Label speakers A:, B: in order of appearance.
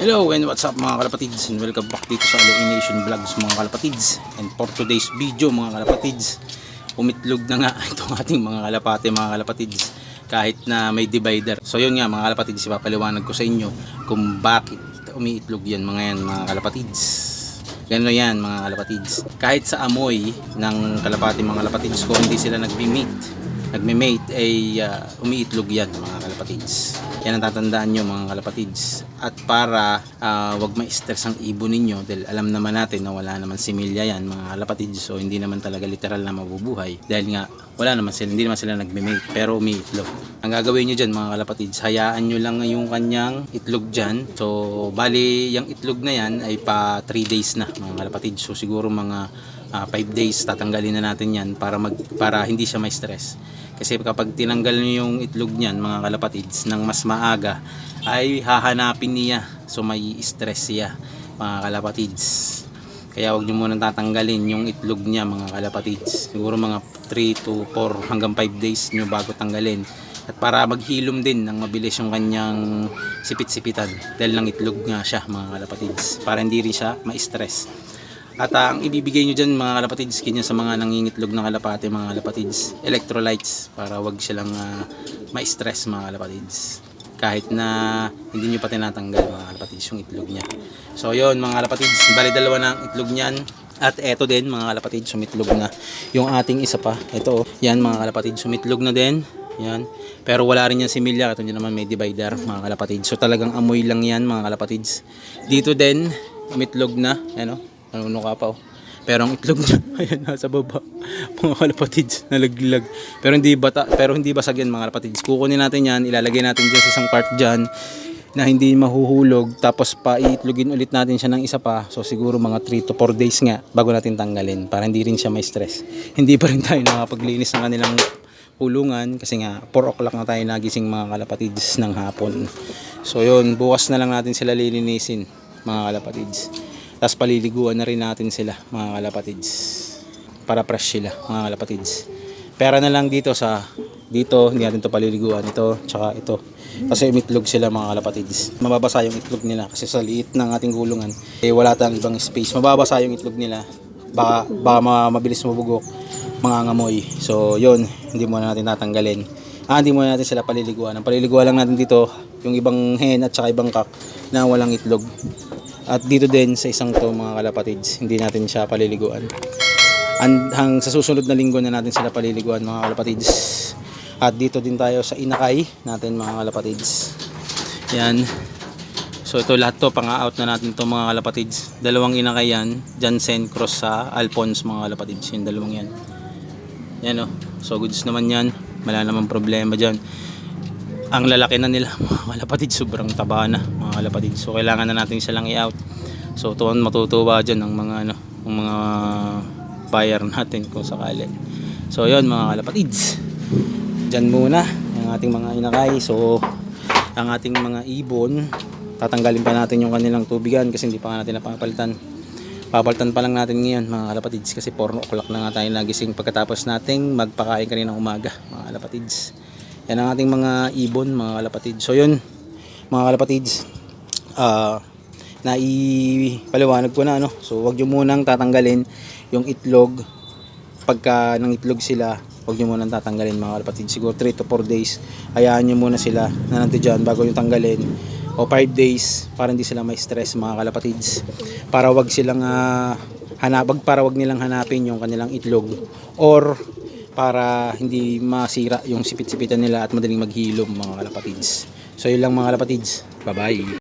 A: Hello and what's up mga kalapatids and welcome back dito sa Illumination Vlogs mga kalapatids and for today's video mga kalapatids umitlog na nga itong ating mga kalapate mga kalapatids kahit na may divider so yun nga mga kalapatids ipapaliwanag ko sa inyo kung bakit umiitlog yan mga yan mga kalapatids Ganun yan mga kalapatids. Kahit sa amoy ng kalapati mga kalapatids ko hindi sila nagbi-mate. Nagme-mate ay uh, umiitlog yan mga kalapatids. Yan ang tatandaan nyo mga kalapatids. At para uh, wag ma-stress ang ibon ninyo dahil alam naman natin na wala naman similya yan mga kalapatids. So hindi naman talaga literal na mabubuhay. Dahil nga wala naman sila, hindi naman sila nagme-mate pero umiitlog. Ang gagawin nyo dyan mga kalapatids, hayaan nyo lang yung kanyang itlog dyan. So bali yung itlog na yan ay pa 3 days na mga kalapatids. So siguro mga 5 days tatanggalin na natin yan para mag para hindi siya may stress. Kasi kapag tinanggal niyo yung itlog niyan mga kalapatids ng mas maaga ay hahanapin niya. So may stress siya mga kalapatids. Kaya wag niyo muna tatanggalin yung itlog niya mga kalapatids. Siguro mga 3 to 4 hanggang 5 days niyo bago tanggalin. At para maghilom din ng mabilis yung kanyang sipit-sipitan dahil lang itlog nga siya mga kalapatids. Para hindi rin siya ma-stress. At ah, ang ibibigay nyo dyan mga kalapatids, kanya sa mga nangingitlog ng kalapate mga kalapatids, electrolytes para wag silang uh, ma-stress mga kalapatids. Kahit na hindi nyo pa tinatanggal mga kalapatids yung itlog niya. So yon mga kalapatids, bali dalawa ang itlog niyan. At eto din mga kalapatids, sumitlog na. Yung ating isa pa, ito, yan mga kalapatids, sumitlog na din. Yan. Pero wala rin yan similya. Ito nyo naman may divider mga kalapatids. So talagang amoy lang yan mga kalapatids. Dito din, umitlog na. Ano? Nanuno ka pa oh. Pero ang itlog niya, ayan nasa baba. Mga kalapatids, nalaglag. Pero hindi bata, pero hindi basag yan mga kalapatids. Kukunin natin yan, ilalagay natin dyan sa isang part dyan na hindi mahuhulog tapos pa iitlogin ulit natin siya ng isa pa so siguro mga 3 to 4 days nga bago natin tanggalin para hindi rin siya may stress hindi pa rin tayo nakapaglinis ng kanilang pulungan kasi nga 4 o'clock na tayo nagising mga kalapatids ng hapon so yun bukas na lang natin sila lilinisin mga kalapatids tapos paliliguan na rin natin sila mga kalapatids. Para fresh sila mga kalapatids. Pera na lang dito sa dito hindi natin to paliliguan. Ito tsaka ito. Kasi umitlog sila mga kalapatids. Mababasa yung itlog nila kasi sa liit ng ating gulungan eh wala tayong ibang space. Mababasa yung itlog nila. Baka, baka ma- mabilis mabugok mga ngamoy. So yun hindi muna natin tatanggalin. Ah hindi muna natin sila paliliguan. Ang paliliguan lang natin dito yung ibang hen at saka ibang kak na walang itlog at dito din sa isang to mga kalapatids hindi natin siya paliliguan And sa susunod na linggo na natin sila paliliguan mga kalapatids. At dito din tayo sa inakay natin mga kalapatids. Yan. So ito lahat to pang-out na natin to mga kalapatids. Dalawang inakay yan. Jansen cross sa Alphonse mga kalapatids. Yung dalawang yan. Yan o. So goods naman yan. Wala naman problema dyan. Ang lalaki na nila mga kalapatids. Sobrang taba na mga kalapatids. So kailangan na natin silang i-out. So tuwan matutuwa dyan ang mga ano, ang mga buyer natin kung sakali. So yon mga kalapatids. Diyan muna ang ating mga inakay. So ang ating mga ibon, tatanggalin pa natin yung kanilang tubigan kasi hindi pa nga natin napapalitan. Papalitan pa lang natin ngayon mga kalapatids kasi 4 o'clock na nga tayo nagising pagkatapos nating magpakain kanina umaga mga kalapatids. Yan ang ating mga ibon mga kalapatids. So yun mga kalapatids. Ah naipaliwanag ko na ano. So wag niyo munang tatanggalin yung itlog pagka ng itlog sila huwag nyo muna tatanggalin mga kalapatid siguro 3 to 4 days hayaan nyo muna sila na nandiyan dyan bago nyo tanggalin o 5 days para hindi sila may stress mga kalapatids para wag silang uh, hanapag para wag nilang hanapin yung kanilang itlog or para hindi masira yung sipit-sipitan nila at madaling maghilom mga kalapatids. So yun lang mga kalapatids. Bye bye